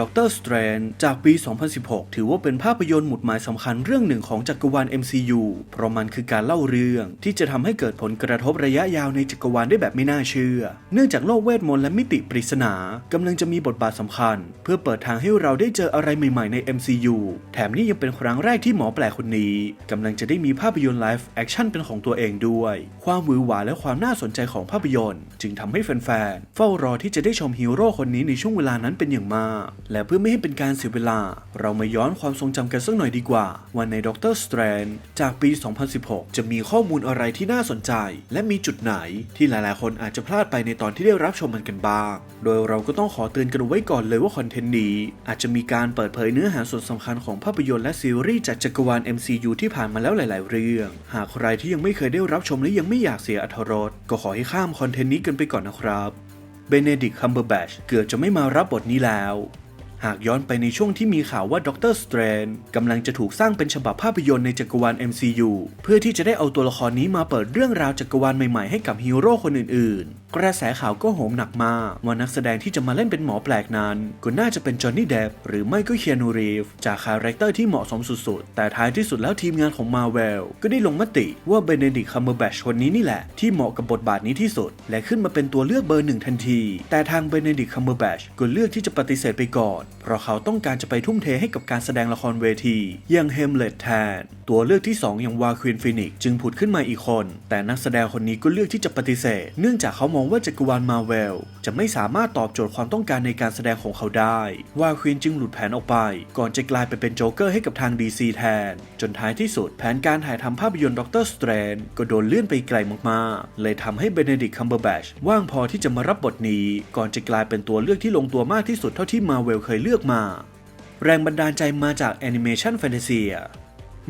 ด็อกเตอร์สเตรนจากปี 2016 ถือว่าเป็นภาพยนตร์หมุดหมายสำคัญเรื่องหนึ่งของจักรวาล MCU เพราะมันคือการเล่าเรื่อง ที่จะทำให้เกิดผลกระทบระยะยาวในจักรวาลได้แบบไม่น่าเชื่อ เนื่องจากโลกเวทมนต์และมิติปริศนากำลังจะมีบทบาทสำคัญ เพื่อเปิดทางให้เราได้เจออะไรใหม่ๆใน MCU แถมนี่ยังเป็นครั้งแรกที่หมอแปลกคนนี้กำลังจะได้มีภาพยนตร์ไลฟ์แอคชั่นเป็นของตัวเองด้วย ความหวือหวาและความน่าสนใจของภาพยนตร์ จึงทำให้แฟนๆเฝ้ารอที่จะได้ชมฮีโร่คนนี้ในช่วงเวลานั้นเป็นอย่างมากและเพื่อไม่ให้เป็นการเสียเวลา เรามาย้อนความทรงจำกันสักหน่อยดีกว่า ว่าในด็อกเตอร์สเตรนจากปี 2016 จะมีข้อมูลอะไรที่น่าสนใจ และมีจุดไหนที่หลายๆ คนอาจจะพลาดไปในตอนที่ได้รับชมมันกันบ้าง โดยเราก็ต้องขอเตือนกันไว้ก่อนเลยว่าคอนเทนต์นี้ อาจจะมีการเปิดเผยเนื้อหาส่วนสำคัญของภาพยนตร์และซีรีส์จากจักรวาล MCU ที่ผ่านมาแล้วหลาย ๆ เรื่อง หากใครที่ยังไม่เคยได้รับชมและยังไม่อยากเสียอรรถรสก็ขอให้ข้ามคอนเทนต์นี้กันไปก่อนนะครับเบเนดิกคัมเบอร์แบชเกือบจะไม่มารับบทนี้แล้ว หากย้อนไปในช่วงที่มีข่าวว่าด็อกเตอร์สเตรนกำลังจะถูกสร้างเป็นฉบับภาพยนตร์ในจักรวาล MCU เพื่อที่จะได้เอาตัวละครนี้มาเปิดเรื่องราวจักรวาลใหม่ๆให้กับฮีโร่คนอื่นๆ กระแสข่าวก็โหมหนักมาว่านักแสดงที่จะมาเล่นเป็นหมอแปลกนั้น ก็น่าจะเป็นจอห์นนี่เดฟหรือไม่ก็เคียนูรีฟจากคาแรคเตอร์ที่เหมาะสมสุดๆ แต่ท้ายที่สุดแล้วทีมงานของมาเวลก็ได้ลงมติว่าเบเนดิกคัมเบอร์แบชคนนี้นี่แหละที่เหมาะกับบทบาทนี้ที่สุด และขึ้นมาเป็นตัวเลือกเบอร์หนึ่งทันที แต่ทางเบเนดิกคัมเบอร์แบชก็เลือกที่จะปฏิเสธไปก่อนเพราะเขาต้องการจะไปทุ่มเทให้กับการแสดงละครเวที อย่างเฮมเลตแทน ตัวเลือกที่ 2 อย่างวาควินฟินิกจึงผุดขึ้นมาอีกคน แต่นักแสดงคนนี้ก็เลือกที่จะปฏิเสธ เนื่องจากเขามองว่าจักรวาลมาเวลจะไม่สามารถตอบโจทย์ความต้องการในการแสดงของเขาได้ วาควินจึงหลุดแผนออกไป ก่อนจะกลายไปเป็นโจ๊กเกอร์ให้กับทาง DC แทน จนท้ายที่สุดแผนการถ่ายทำภาพยนตร์ด็อกเตอร์สเตรนก็โดนเลื่อนไปไกลมากๆ เลยทำให้เบเนดิกคัมเบอร์แบชว่างพอที่จะมารับบทนี้ ก่อนจะกลายเป็นตัวเลือกที่ลงตัวมากที่สุดเท่าที่มาเวลเคยเลือกมา แรงบันดาลใจมาจากแอนิเมชันแฟนตาซี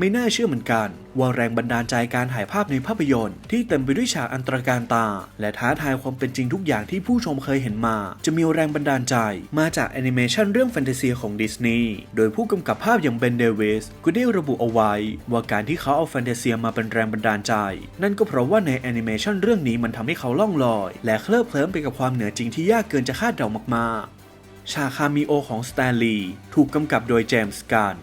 ไม่น่าเชื่อเหมือนกัน ว่าแรงบันดาลใจการถ่ายภาพในภาพยนตร์ที่เต็มไปด้วยฉากอันตรการตา และท้าทายความเป็นจริงทุกอย่างที่ผู้ชมเคยเห็นมา จะมีแรงบันดาลใจมาจากแอนิเมชันเรื่องแฟนตาซีของดิสนีย์โดยผู้กำกับภาพอย่างเบนเดวิสก็ได้ระบุเอาไว้ ว่าการที่เขาเอาแฟนตาซีมาเป็นแรงบันดาลใจ นั่นก็เพราะว่าในแอนิเมชันเรื่องนี้มันทำให้เขาล่องลอย และเคลิบเคลิ้มไปกับความเหนือจริงที่ยากเกินจะคาดเดามากๆ ฉากคามิโอของสแตนลีย์ถูกกำกับโดยเจมส์กัน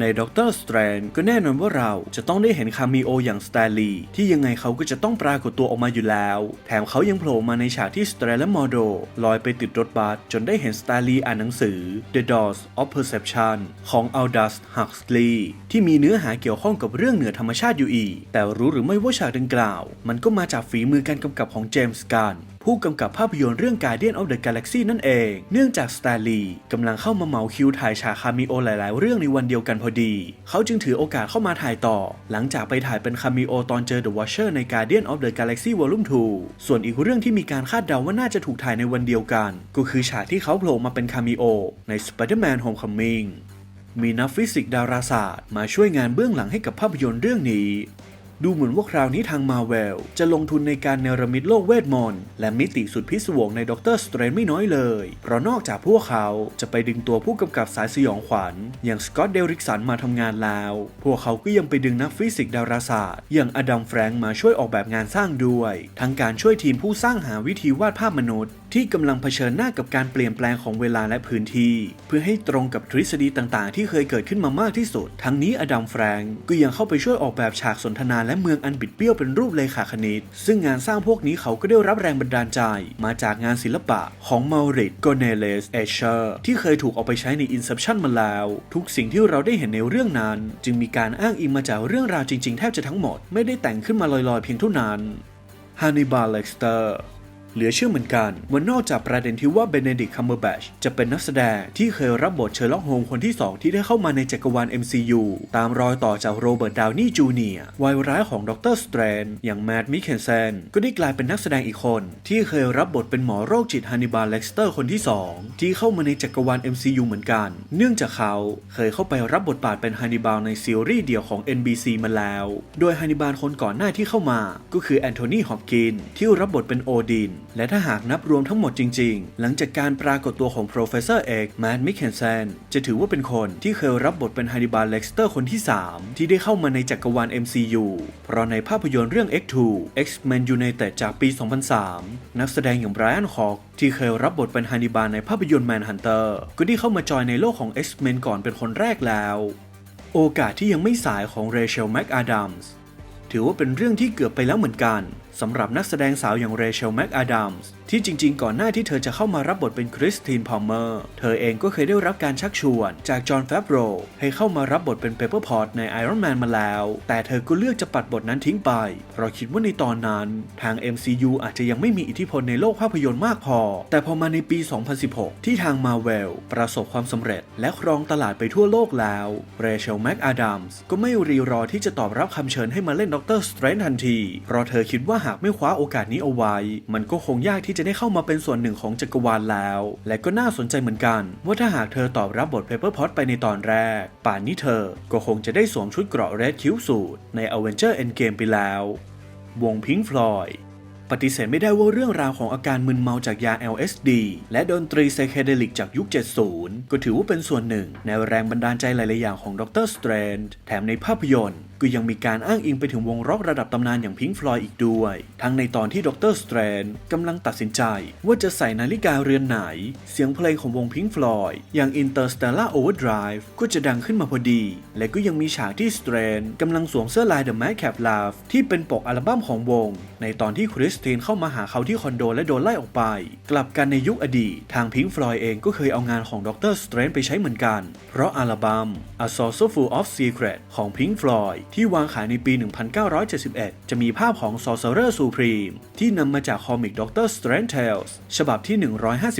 ในด็อกเตอร์สเตรนก็แน่นอนว่าเราจะต้องได้เห็นคามิโออย่างสแตนลีย์ที่ยังไงเขาก็จะต้องปรากฏตัวออกมาอยู่แล้ว แถมเขายังโผล่มาในฉากที่สเตรนและมอโดลอยไปติดรถบัสจนได้เห็นสแตนลีย์อ่านหนังสือ The Doors of Perception ของ Aldous Huxley ที่มีเนื้อหาเกี่ยวข้องกับเรื่องเหนือธรรมชาติอยู่อีก แต่รู้หรือไม่ว่าฉากดังกล่าว มันก็มาจากฝีมือการกำกับของเจมส์กัน ผู้กำกับภาพยนตร์เรื่อง Guardian of the Galaxy นั่นเอง เนื่องจากสแตนลีย์กำลังเข้ามาเหมาคิวถ่ายฉากคามิโอหลาย ๆ เรื่องในวันเดียวกันพอดี เขาจึงถือโอกาสเข้ามาถ่ายต่อ หลังจากไปถ่ายเป็นคามิโอตอนเจอ The Watcher ใน Guardian of the Galaxy Volume 2 ส่วนอีกเรื่องที่มีการคาดเดาว่าน่าจะถูกถ่ายในวันเดียวกัน ก็คือฉากที่เขาโผล่มาเป็นคามิโอใน Spider-Man Homecoming มีนักฟิสิกส์ดาราศาสตร์มาช่วยงานเบื้องหลังให้กับภาพยนตร์เรื่องนี้ ดูเหมือนว่าคราวนี้ทางมาเวลจะลงทุนในการเนรมิตโลกเวทมนต์และมิติสุดพิศวงในด็อกเตอร์สเตรนไม่น้อยเลย เพราะนอกจากพวกเขาจะไปดึงตัวผู้กำกับสายสยองขวัญ อย่างสกอตเดริกสันมาทำงานแล้ว พวกเขาก็ยังไปดึงนักฟิสิกส์ดาราศาสตร์ อย่างอดัมแฟรงค์มาช่วยออกแบบงานสร้างด้วย ทั้งการช่วยทีมผู้สร้างหาวิธีวาดภาพมนุษย์ ที่กำลังเผชิญหน้ากับการเปลี่ยนแปลงของเวลาและพื้นที่ เพื่อให้ตรงกับทฤษฎีต่างๆ ที่เคยเกิดขึ้นมามากที่สุด ทั้งนี้อดัมแฟรงก์ก็ยังเข้าไปช่วยออกแบบฉากสนทนาและเมืองอันบิดเบี้ยวเป็นรูปเลขาคณิต ซึ่งงานสร้างพวกนี้เขาก็ได้รับแรงบันดาลใจ มาจากงานศิลปะของมาริตโกเนเลสเอเชอร์ที่เคยถูกเอาไปใช้ใน Inception มาแล้ว ทุกสิ่งที่เราได้เห็นในเรื่องนั้น จึงมีการอ้างอิงมาจากเรื่องราวจริงๆ แทบจะทั้งหมด ไม่ได้แต่งขึ้นมาลอยๆ เพียงเท่านั้นฮานิบาลเลกสเตอร์ เหลือเชื่อเหมือนกันว่านอกจากประเด็นที่ว่าเบเนดิกคัมเบอร์แบชจะเป็นนักแสดงที่เคยรับบทเชอร์ล็อกโฮมคนที่ 2 ที่ได้เข้ามาในจักรวาล MCU ตามรอยต่อจากโรเบิร์ตดาวนีย์จูเนียร์วัยร้ายของด็อกเตอร์สเตรนอย่างแมดมิคเคนเซนก็ได้กลายเป็นนักแสดงอีกคน ที่เคยรับบทเป็นหมอโรคจิตฮันนิบาลเลกสเตอร์คนที่ 2 ที่เข้ามาในจักรวาล MCU เหมือนกัน เนื่องจากเขาเคยเข้าไปรับบทบาทเป็นฮันนิบาลในซีรีส์เดี่ยวของ NBC มาแล้ว โดยฮันนิบาลคนก่อนหน้าที่เข้ามา ก็คือแอนโทนี ฮอปกินที่รับบทเป็นโอดินและถ้าหากนับรวมทั้งหมดจริง ๆ หลังจากการปรากฏตัวของ Professor X แมดมิคเคนเซนจะถือว่าเป็นคนที่เคยรับบทเป็นฮันนิบาลเล็กสเตอร์คนที่ 3 ที่ได้เข้ามาในจักรวาล MCU เพราะในภาพยนตร์เรื่อง X2 X-Men United จากปี 2003 นักแสดงอย่างไบรอันคอกที่เคยรับบทเป็นฮันนิบาลในภาพยนตร์ Manhunter ก็ได้เข้ามาจอยในโลกของ X-Men ก่อนเป็นคนแรกแล้ว โอกาสที่ยังไม่สายของเรเชลแม็กอาดัมส์ถือว่าเป็นเรื่องที่เกือบไปแล้วเหมือนกัน สำหรับนักแสดงสาวอย่างเรเชลแม็กอาดัมส์ที่จริงๆ ก่อนหน้าที่เธอจะเข้ามารับบทเป็นคริสตินพอมเมอร์ เธอเองก็เคยได้รับการชักชวนจากจอห์นแฟบโรให้เข้ามารับบทเป็นเปเปอร์พอตในไอรอนแมนมาแล้ว แต่เธอก็เลือกจะปัดบทนั้นทิ้งไป เพราะคิดว่าในตอนนั้น ทาง MCU อาจจะยังไม่มีอิทธิพลในโลกภาพยนตร์มากพอ แต่พอมาในปี 2016 ที่ทางมาเวลประสบความสำเร็จ และครองตลาดไปทั่วโลกแล้วเรเชลแม็กอาดัมส์ก็ไม่รีรอที่จะตอบรับคำเชิญให้มาเล่นด็อกเตอร์สเตรนทันทีเพราะเธอคิดว่าหากไม่คว้าโอกาสนี้เอาไว้ มันก็คงยากที่จะได้เข้ามาเป็นส่วนหนึ่งของจักรวาลแล้ว และก็น่าสนใจเหมือนกัน ว่าถ้าหากเธอตอบรับบทเพเปอร์พอตไปในตอนแรก ป่านนี้เธอก็คงจะได้สวมชุดเกราะเรดคิวสูทใน a v e n g e r Endgame ไปแล้ว วงพิงฟลอย ปฏิเสธไม่ได้ว่าเรื่องราวของอาการมึนเมาจากยา LSD และดนตรีไซเคเดลิกจากยุค 70 ก็ถือว่าเป็นส่วนหนึ่ง ในแรงบันดาลใจหลาย ๆ อย่างของดรสเตรนด์แถมในภาพยนตร์ก็ยังมีการอ้างอิงไปถึงวงร็อกระดับตำนานอย่างพิงฟลอยอีกด้วย ทั้งในตอนที่ดรสเตรนด์กำลังตัดสินใจ ว่าจะใส่นาฬิกาเรือนไหน เสียงเพลงของวงพิงฟลอยอย่าง Interstellar Overdrive ก็จะดังขึ้นมาพอดี และก็ยังมีฉากที่สเตรนด์กำลังสวมเสื้อลาย The Madcap Love ที่เป็นปกอัลบั้มของวง ในตอนที่คริสตินเข้ามาหาเขาที่คอนโดและโดนไล่ออกไป กลับกันในยุคอดีต ทางพิงฟลอยเองก็เคยเอางานของดรสเตรนด์ไปใช้เหมือนกัน เพราะอัลบั้ม A Source Full of Secret ของ Pink Floyd ที่วางขายในปี 1971 จะมีภาพของ Sorcerer Supreme ที่นำมาจากคอมิก Doctor Strange Tales ฉบับที่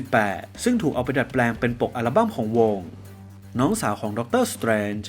158 ซึ่งถูกเอาไปดัดแปลงเป็นปกอัลบั้มของวง น้องสาวของ Doctor Strange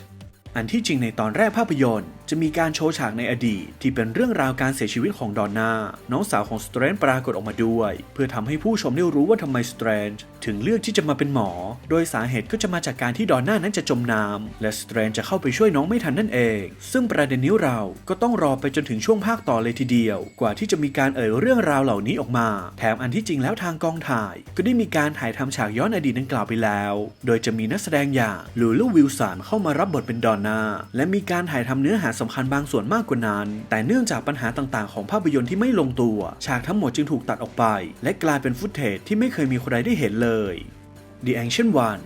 อันที่จริงในตอนแรกภาพยนตร์ จะมีการโชว์ฉากในอดีต ที่เป็นเรื่องราวการเสียชีวิตของดอนนาน้องสาวของสเตรนปรากฏออกมาด้วย เพื่อทำให้ผู้ชมได้รู้ว่าทำไมสเตรนถึงเลือกที่จะมาเป็นหมอ โดยสาเหตุก็จะมาจากการที่ดอนนานั้นจะจมน้ำและสเตรนจะเข้าไปช่วยน้องไม่ทันนั่นเอง ซึ่งประเด็นนี้เราก็ต้องรอไปจนถึงช่วงภาคต่อเลยทีเดียว กว่าที่จะมีการเอ่ยเรื่องราวเหล่านี้ออกมา แถมอันที่จริงแล้วทางกองถ่าย ก็ได้มีการถ่ายทำฉากย้อนอดีตดังกล่าวไปแล้ว โดยจะมีนักแสดงอย่างลูลูวิลสันเข้ามารับบทเป็นดอนนาและมีการถ่ายทำเนื้อหาสำคัญบางส่วนมากกว่านั้น แต่เนื่องจากปัญหาต่างๆ ของภาพยนตร์ที่ไม่ลงตัว ฉากทั้งหมดจึงถูกตัดออกไป และกลายเป็นฟุตเทจที่ไม่เคยมีใครได้เห็นเลย The Ancient One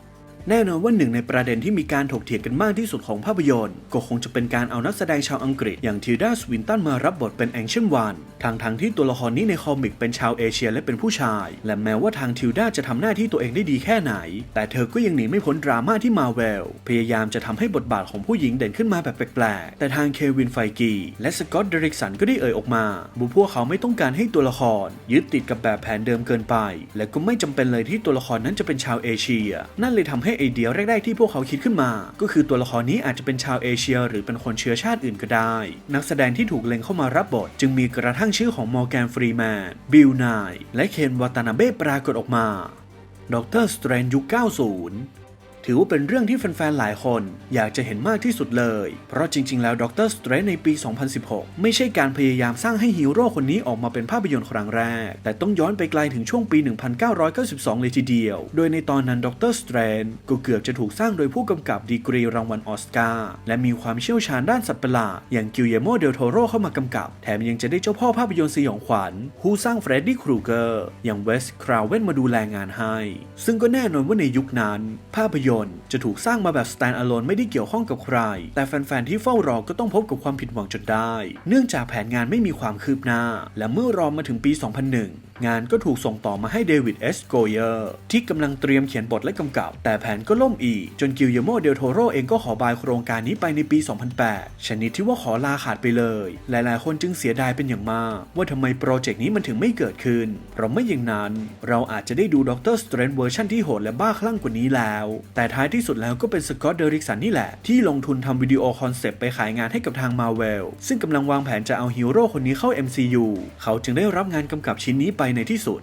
แน่นอนว่าหนึ่งในประเด็นที่มีการถกเถียงกันมากที่สุดของภาพยนตร์ ก็คงจะเป็นการเอานักแสดงชาวอังกฤษอย่างทิลดาสวินตันมารับบทเป็น Ancient One ทางทั้งที่ตัวละครนี้ในคอมิกเป็นชาวเอเชียและเป็นผู้ชาย และแม้ว่าทางทิลดาจะทำหน้าที่ตัวเองได้ดีแค่ไหน แต่เธอก็ยังหนีไม่พ้นดราม่าที่มาเวลพยายามจะทำให้บทบาทของผู้หญิงเด่นขึ้นมาแบบแปลกๆแต่ทางเควินไฟกีและสกอตเดริกสันก็ได้เอ่ยออกมาบุพวกเขาไม่ต้องการให้ตัวละคร ยึดติดกับแบบแผนเดิมเกินไป และก็ไม่จำเป็นเลยที่ตัวละครนั้นจะเป็นชาวเอเชีย นั่นเลยทำให้ไอเดียแรก ๆ ที่พวกเขาคิดขึ้นมา ก็คือตัวละครนี้อาจจะเป็นชาวเอเชีย หรือเป็นคนเชื้อชาติอื่นก็ได้ นักแสดงที่ถูกเล็งเข้ามารับบท จึงมีกระทั่งชื่อของมอร์แกนฟรีแมนบิลนายและเคนวัตานาเบะปรากฏออกมาด็อกเตอร์สเตรนยุค 90 ถือว่าเป็นเรื่องที่แฟนๆ หลายคน อยากจะเห็นมากที่สุดเลย เพราะจริง ๆ แล้วด็อกเตอร์สเตรนในปี 2016 ไม่ใช่การพยายามสร้างให้ฮีโร่คนนี้ออกมาเป็นภาพยนตร์ครั้งแรก แต่ต้องย้อนไปไกลถึงช่วงปี 1992 เลยทีเดียว โดยในตอนนั้นด็อกเตอร์สเตรนก็เกือบจะถูกสร้างโดยผู้กำกับดีกรีรางวัลออสการ์และมีความเชี่ยวชาญด้านสัตว์ประหลาดอย่างกิลเยโมเดลโทโรเข้ามากำกับ แถมยังจะได้เจ้าพ่อภาพยนตร์สยองขวัญผู้สร้างเฟรดดี้ครูเกอร์อย่างเวสคราวเวนมาดูแลงานให้ ซึ่งก็แน่นอนว่าในยุคนั้น ภาพยนตร์จะถูกสร้างมาแบบ stand alone ไม่ได้เกี่ยวข้องกับใคร แต่แฟนๆที่เฝ้ารอก็ต้องพบกับความผิดหวังจนได้ เนื่องจากแผนงานไม่มีความคืบหน้า และเมื่อรอมาถึงปี 2001 งานก็ถูกส่งต่อมาให้เดวิดเอสโกเยอร์ที่กำลังเตรียมเขียนบทและกำกับ แต่แผนก็ล่มอีก จนกิลเยโมเดลโทโรเองก็ขอบายโครงการนี้ไปในปี 2008 ชนิดที่ว่าขอลาขาดไปเลย หลายๆ คนจึงเสียดายเป็นอย่างมาก ว่าทำไมโปรเจกต์นี้มันถึงไม่เกิดขึ้น เพราะไม่อย่างนั้น เราอาจจะได้ดูด็อกเตอร์สเตรนเวอร์ชันที่โหดและบ้าคลั่งกว่านี้แล้ว แต่ท้ายที่สุดแล้วก็เป็นสกอตเดริกสันนี่แหละ ที่ลงทุนทำวิดีโอคอนเซปต์ไปขายงานให้กับทางมาเวลซึ่งกำลังวางแผนจะเอาฮีโร่คนนี้เข้า MCU เขาจึงได้รับงานกำกับชิ้นนี้ไปในที่สุด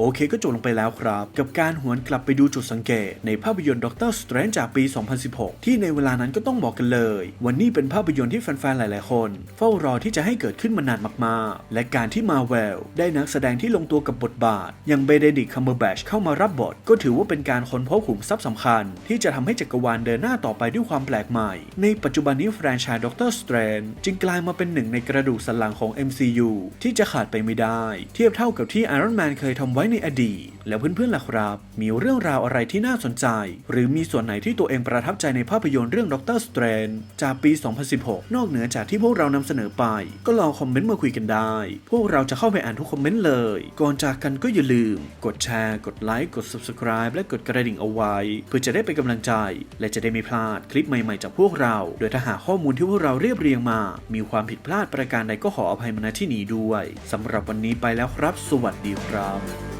โอเคก็จบลงไปแล้วครับ กับการหวนกลับไปดูจุดสังเกต ในภาพยนตร์ด็อกเตอร์สเตรนจากปี 2016 ที่ในเวลานั้นก็ต้องบอกกันเลย วันนี้เป็นภาพยนตร์ที่แฟนๆ หลายๆ คน เฝ้ารอที่จะให้เกิดขึ้นมานานมากๆ และการที่มาเวลได้นักแสดงที่ลงตัวกับบทบาท อย่างเบเดดิกคัมเบอร์แบชเข้ามารับบท ก็ถือว่าเป็นการค้นพบขุมทรัพย์สำคัญ ที่จะทำให้จักรวาลเดินหน้าต่อไปด้วยความแปลกใหม่ ในปัจจุบันนี้แฟรนไชส์ด็อกเตอร์สเตรนจึงกลายมาเป็นหนึ่งในกระดูกสันหลังของ MCU ที่จะขาดไปไม่ได้ เทียบเท่ากับที่ Iron Man เคยทำไว้ในอดีต แล้วเพื่อนๆล่ะครับ มีเรื่องราวอะไรที่น่าสนใจ หรือมีส่วนไหนที่ตัวเองประทับใจในภาพยนตร์เรื่องด็อกเตอร์สเตรนจากปี 2016 นอกเหนือจากที่พวกเรานำเสนอไป ก็ลองคอมเมนต์มาคุยกันได้ พวกเราจะเข้าไปอ่านทุกคอมเมนต์เลย ก่อนจากกันก็อย่าลืม กดแชร์ กดไลค์ กด subscribe และกดกระดิ่งเอาไว้ เพื่อจะได้เป็นกำลังใจ และจะได้ไม่พลาดคลิปใหม่ๆจากพวกเรา โดยถ้าหากข้อมูลที่พวกเราเรียบเรียงมา มีความผิดพลาดประการใดก็ขออภัยมาณที่นี้ด้วยสำหรับวันนี้ไปแล้วครับ สวัสดีครับ